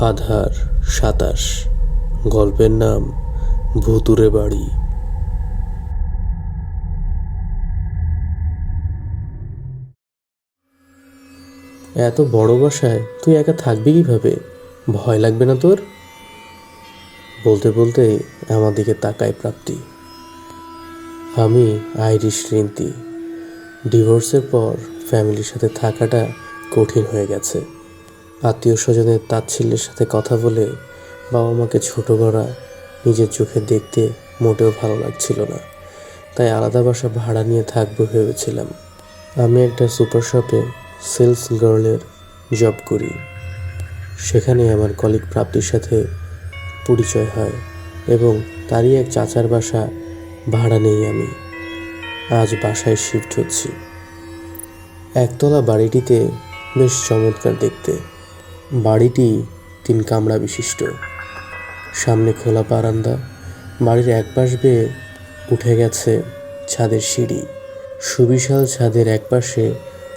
আধার সাতাশ। গল্পের নাম ভুতুরে বাড়ি। এত বড় বাসায় তুই একা থাকবি কীভাবে? ভয় লাগবে না তোর? বলতে বলতে আমার দিকে তাকায় প্রাপ্তি। আমি আইরিশ রিন্তি। ডিভোর্সের পর ফ্যামিলির সাথে থাকাটা কঠিন হয়ে গেছে। আত্মীয় স্বজনের তাচ্ছিল্যের সাথে কথা বলে বাবা মাকে ছোট করা নিজের চোখে দেখতে মোটেও ভালো লাগছিল না। তাই আলাদা বাসা ভাড়া নিয়ে থাকব ভেবেছিলাম। আমি একটা সুপার শপে সেলস গার্লের জব করি। সেখানে আমার কলিগ প্রাপ্তির সাথে পরিচয় হয় এবং তারই এক চাচার বাসা ভাড়া নেই আমি। আজ বাসায় শিফট হচ্ছি। একতলা বাড়িটিতে বেশ চমৎকার দেখতে। বাড়িটি তিন কামরা বিশিষ্ট। সামনে খোলা বারান্দা। বাড়ির এক পাশ বেয়ে উঠে গেছে ছাদের সিঁড়ি। সুবিশাল ছাদের একপাশে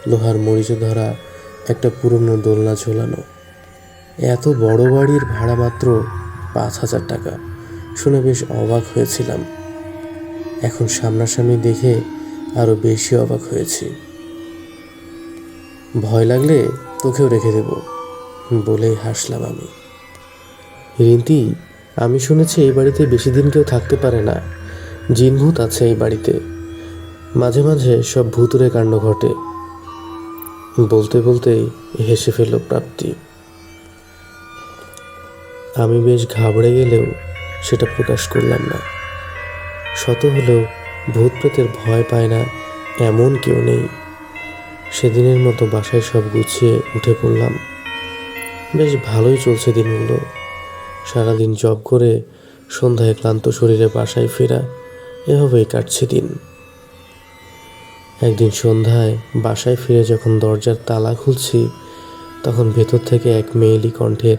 লোহার মরিচে ধরা একটা পুরনো দোলনা ঝোলানো। এত বড় বাড়ির ভাড়া মাত্র পাঁচ হাজার টাকা। শুনে বেশ অবাক হয়েছিলাম। এখন সামনাসামনি দেখে আরও বেশি অবাক হয়েছি। ভয় লাগলে তোকেও রেখে দেব। বলেই হাসলাম আমি। রিন্তি, আমি শুনেছি এই বাড়িতে বেশি দিন কেউ থাকতে পারে না। জিনভূত আছে এই বাড়িতে। মাঝে মাঝে সব ভূতুরে কাণ্ড ঘটে। বলতে বলতেই হেসে ফেলল প্রাপ্তি। আমি বেশ ঘাবড়ে গেলেও সেটা প্রকাশ করলাম না। শত হলেও ভূত প্রেতের ভয় পায় না এমন কেউ নেই। সেদিনের মতো বাসায় সব গুছিয়ে উঠে পড়লাম। বেশ ভালোই চলছে দিনগুলো। সারাদিন জব করে সন্ধ্যায় ক্লান্ত শরীরে বাসায় ফেরা, এভাবেই কাটছে দিন। একদিন সন্ধ্যায় বাসায় ফিরে যখন দরজার তালা খুলছি, তখন ভেতর থেকে এক মেয়েলি কণ্ঠে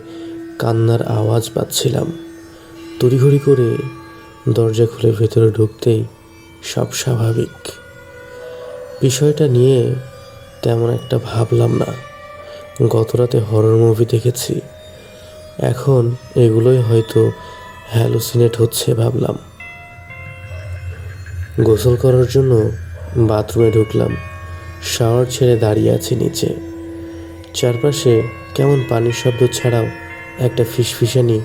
কান্নার আওয়াজ পাচ্ছিলাম। তড়িঘড়ি করে দরজা খুলে ভেতরে ঢুকতেই সব স্বাভাবিক। বিষয়টা নিয়ে তেমন একটা ভাবলাম না। গতরাতে হরর মুভি দেখেছি। এখন এগুলোই হয়তো হ্যালোসিনেট হচ্ছে ভাবলাম। গোসল করার জন্য বাথরুমে ঢুকলাম। শাওয়ার ছেড়ে দাঁড়িয়ে আছি নিচে। চারপাশে কেমন পানির শব্দ ছাড়াও একটা ফিসফিসানি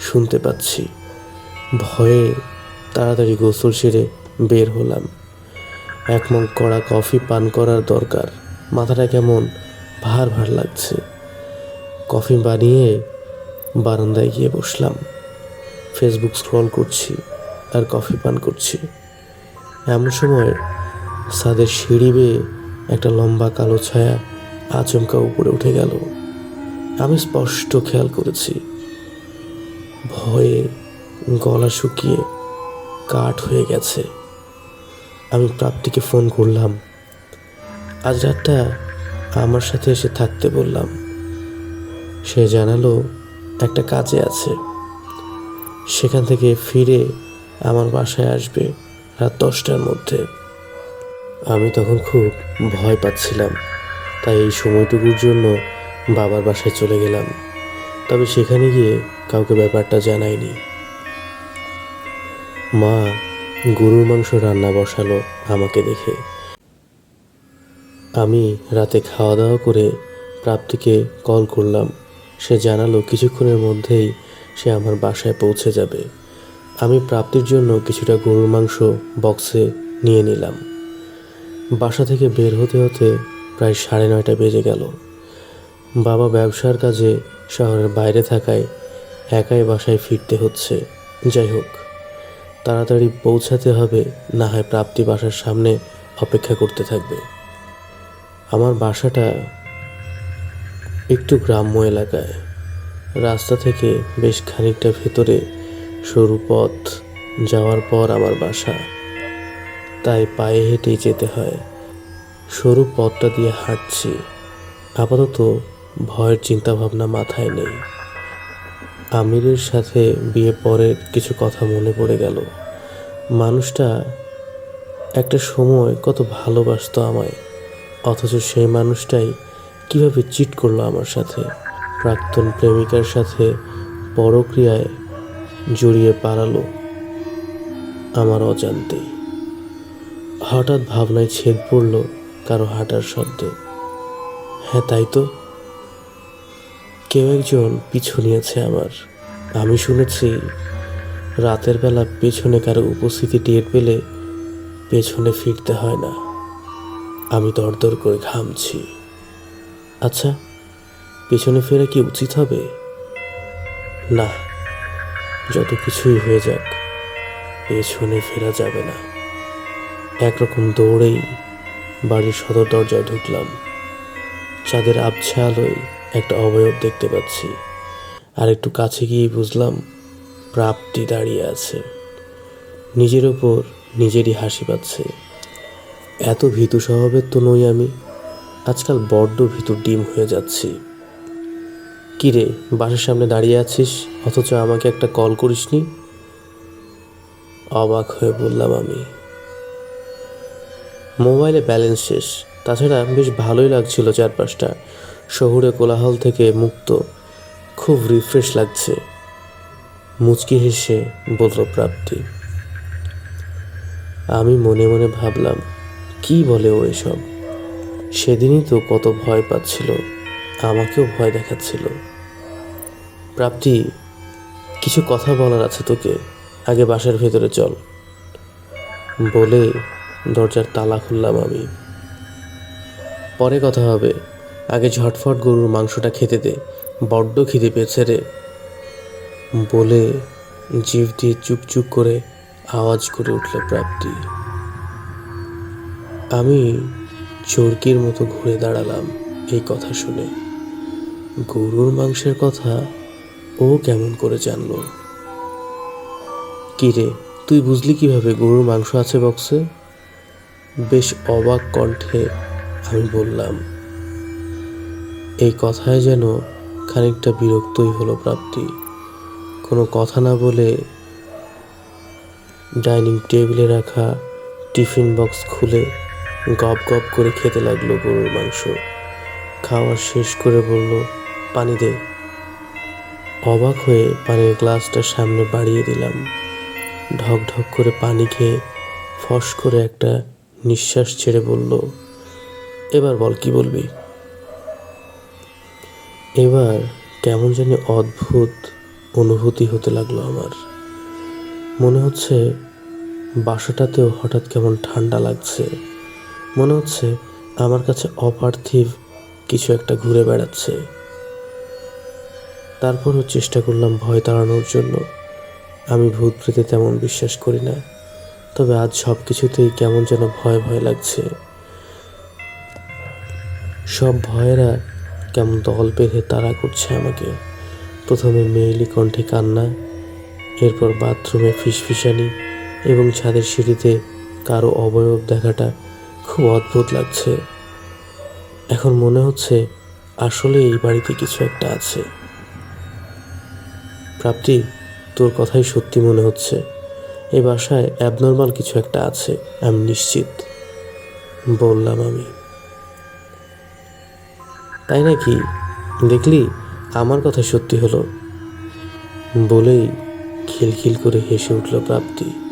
শুনতে পাচ্ছি। ভয়ে তাড়াতাড়ি গোসল সেরে বের হলাম। এক মগ কড়া কফি পান করার দরকার। মাথাটা কেমন ভার ভার লাগছে। কফি বানিয়ে বারান্দায় গিয়ে বসলাম। ফেসবুক স্ক্রল করছি আর কফি পান করছি। এমন সময় সাদের সিঁড়ি বেয়ে একটা লম্বা কালো ছায়া আচমকা উপরে উঠে গেল। আমি স্পষ্ট খেয়াল করেছি। ভয়ে গলা শুকিয়ে কাঠ হয়ে গেছে। আমি প্রাপ্তিকে ফোন করলাম। আজ রাতটা আমার সাথে এসে থাকতে বললাম। সে জানালো, একটা কাজে আছে। সেখান থেকে ফিরে আমার বাসায় আসবে রাত দশটার মধ্যে। আমি তখন খুব ভয় পাচ্ছিলাম, তাই এই সময়টুকুর জন্য বাবার বাসায় চলে গেলাম। তবে সেখানে গিয়ে কাউকে ব্যাপারটা জানাইনি। মা গরুর মাংস রান্না বসালো আমাকে দেখে। আমি রাতে খাওয়া দাওয়া করে প্রাপ্তিকে কল করলাম। সে জানালো কিছুক্ষণের মধ্যেই সে আমার বাসায় পৌঁছে যাবে। আমি প্রাপ্তির জন্য কিছুটা গরুর মাংস বক্সে নিয়ে নিলাম। বাসা থেকে বের হতে হতে প্রায় সাড়ে নয়টা বেজে গেল। বাবা ব্যবসার কাজে শহরের বাইরে থাকায় একাই বাসায় ফিরতে হচ্ছে। যাই হোক, তাড়াতাড়ি পৌঁছাতে হবে, না হয় প্রাপ্তি বাসার সামনে অপেক্ষা করতে থাকবে। আমার বাসাটা একটু গ্রাম্য এলাকায়। রাস্তা থেকে বেশ খানিকটা ভেতরে সরু পথ যাওয়ার পর আমার বাসা। তাই পায়ে হেঁটেই যেতে হয়। সরু পথটা দিয়ে হাঁটছি। আপাতত ভয়ের চিন্তাভাবনা মাথায় নেই। আমিরের সাথে বিয়ে পরের কিছু কথা মনে পড়ে গেল। মানুষটা একটা সময় কত ভালোবাসতো আমায়। অথচ সেই মানুষটাই কীভাবে চিট করল আমার সাথে? প্রাক্তন প্রেমিকার সাথে পরক্রিয়ায় জড়িয়ে পালালো আমার অজান্তেই হঠাৎ ভাবনায় ছেদ পড়ল কারও হাঁটার শব্দে। হ্যাঁ তাই তো। কেউ একজন পিছু নিয়েছে আমার। আমি শুনেছি রাতের বেলা পেছনে কারও উপস্থিতি টের পেলে পেছনে ফিরতে হয় না। আমি দরদর করে ঘামছি। আচ্ছা পেছনে ফেরা কি উচিত হবে? না, যত কিছুই হয়ে যাক, পেছনে ফেরা যাবে না। একরকম দৌড়েই বাড়ির সদর দরজায় ঢুকলাম। চাঁদের আবছা আলোয় একটা অবয়ব দেখতে পাচ্ছি। আর একটু কাছে গিয়ে বুঝলাম, প্রাপ্তি দাঁড়িয়ে আছে। নিজের ওপর নিজেরই হাসি পাচ্ছে। এত ভীতু স্বভাবের তো নই আমি। আজকাল বড্ড ভীতুর ডিম হয়ে যাচ্ছি। কি রে, বাসার সামনে দাঁড়িয়ে আছিস? অথচ আমাকে একটা কল করিসনি? অবাক হয়ে বললাম আমি। মোবাইলে ব্যালেন্স শেষ। তাছাড়া বেশ ভালোই লাগছিল চারপাশটা। শহুরে কোলাহল থেকে মুক্ত। খুব রিফ্রেশ লাগছে। মুচকি হেসে বলল, প্রাপ্তি। আমি মনে মনে ভাবলাম কি বলে ও এসব? সেদিনই তো কত ভয় পাচ্ছিল, আমাকেও ভয় দেখাচ্ছিল। প্রাপ্তি, কিছু কথা বলার আছে তোকে, আগে বাসার ভেতরে চল। বলে দরজার তালা খুললাম আমি। পরে কথা হবে, আগে ঝটফট গরুর মাংসটা খেতে দে, বড্ড খিদে পেয়েছে রে। বলে জিভ দিয়ে চুপচুপ করে আওয়াজ করে উঠল প্রাপ্তি। আমি চরকির মতো ঘুরে দাঁড়ালাম এই কথা শুনে। গরুর মাংসের কথা ও কেমন করে জানলো? কি রে, তুই বুঝলি কীভাবে গরুর মাংস আছে বক্সে? বেশ অবাক কণ্ঠে আমি বললাম, এই কথায় যেন খানিকটা বিরক্তই হলো প্রাপ্তি। কোনো কথা না বলে ডাইনিং টেবিলে রাখা টিফিন বক্স খুলে গপ গপ করে খেতে লাগল গরুর মাংস। খাওয়া শেষ করে বলল, পানি দে। অবাক হয়ে পানির গ্লাসটা সামনে বাড়িয়ে দিলাম। ঢক ঢক করে পানি খেয়ে ফস করে একটা নিঃশ্বাস ছেড়ে বলল, এবার বল, কি বলবি? এবার কেমন জানি অদ্ভুত অনুভূতি হতে লাগল আমার। মনে হচ্ছে বাসাটাতেও হঠাৎ কেমন ঠান্ডা লাগছে। মনে হচ্ছে আমার কাছে অপার্থিব কিছু একটা ঘুরে বেড়াচ্ছে। তারপরও চেষ্টা করলাম ভয় তাড়ানোর জন্য। আমি ভূত প্রেতে তেমন বিশ্বাস করি না, তবে আজ সব কিছুতেই কেমন যেন ভয় ভয় লাগছে। সব ভয়েরা কেমন দল বেঁধে তাড়া করছে আমাকে। প্রথমে মেয়েলি কণ্ঠে কান্না, এরপর বাথরুমে ফিসফিসানি এবং ছাদের সিঁড়িতে কারও অবয়ব দেখাটা খুব অদ্ভুত লাগছে। এখন মনে হচ্ছে আসলে এই বাড়িতে কিছু একটা আছে। প্রাপ্তি, তোর কথাই সত্যি মনে হচ্ছে। এই বাসায় অ্যাবনর্মাল কিছু একটা আছে, আমি নিশ্চিত। বললাম আমি। তাই নাকি? দেখলি, আমার কথা সত্যি হলো। বলেই খিলখিল করে হেসে উঠল প্রাপ্তি।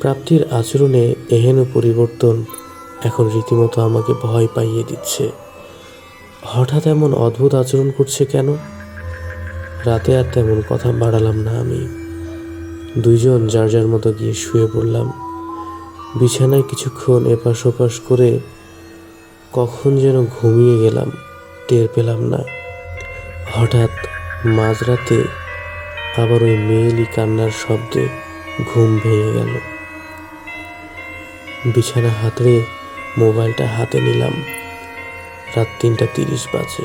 প্রাপ্তির আচরণে এহেন পরিবর্তন এখন রীতিমতো আমাকে ভয় পাইয়ে দিচ্ছে। হঠাৎ এমন অদ্ভুত আচরণ করছে কেন? রাতে আর তেমন কথা বাড়ালাম না আমি। দুইজন যার যার মতো গিয়ে শুয়ে পড়লাম। বিছানায় কিছুক্ষণ এপাশ ওপাশ করে কখন যেন ঘুমিয়ে গেলাম, টের পেলাম না। হঠাৎ মাঝরাতে আবার ওই মেয়েলি কান্নার শব্দে ঘুম ভেঙে গেল। বিছানা হাতড়ে মোবাইলটা হাতে নিলাম। রাত তিনটা তিরিশ বাজে।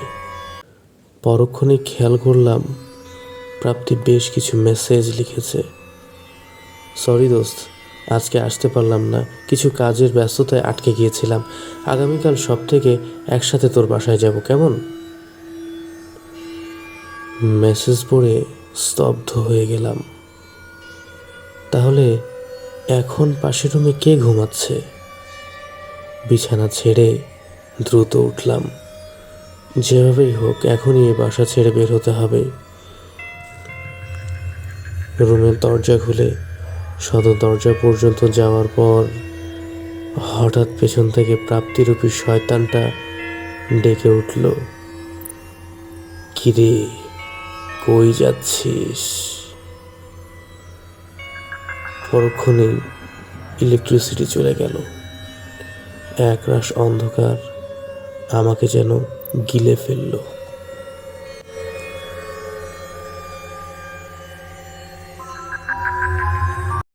পরক্ষণে খেয়াল করলাম, প্রাপ্তি বেশ কিছু মেসেজ লিখেছে। সরি দোস্ত, আজকে আসতে পারলাম না। কিছু কাজের ব্যস্ততায় আটকে গিয়েছিলাম। আগামীকাল সব থেকে একসাথে তোর বাসায় যাব, কেমন? মেসেজ পড়ে স্তব্ধ হয়ে গেলাম। তাহলে এখন পাশের রুমে কে ঘুমাচ্ছে? বিছানা ছেড়ে দ্রুত উঠলাম। যেভাবেই হোক, এখনই এ বাসা ছেড়ে বের হতে হবে। রুমের দরজা খুলে সদর দরজা পর্যন্ত যাওয়ার পর হঠাৎ পেছন থেকে প্রাপ্তিরূপী শয়তানটা ডেকে উঠল। কিরে, কই যাচ্ছিস? পরক্ষণেই ইলেকট্রিসিটি চলে গেল। একরাশ অন্ধকার আমাকে যেন গিলে ফেলল।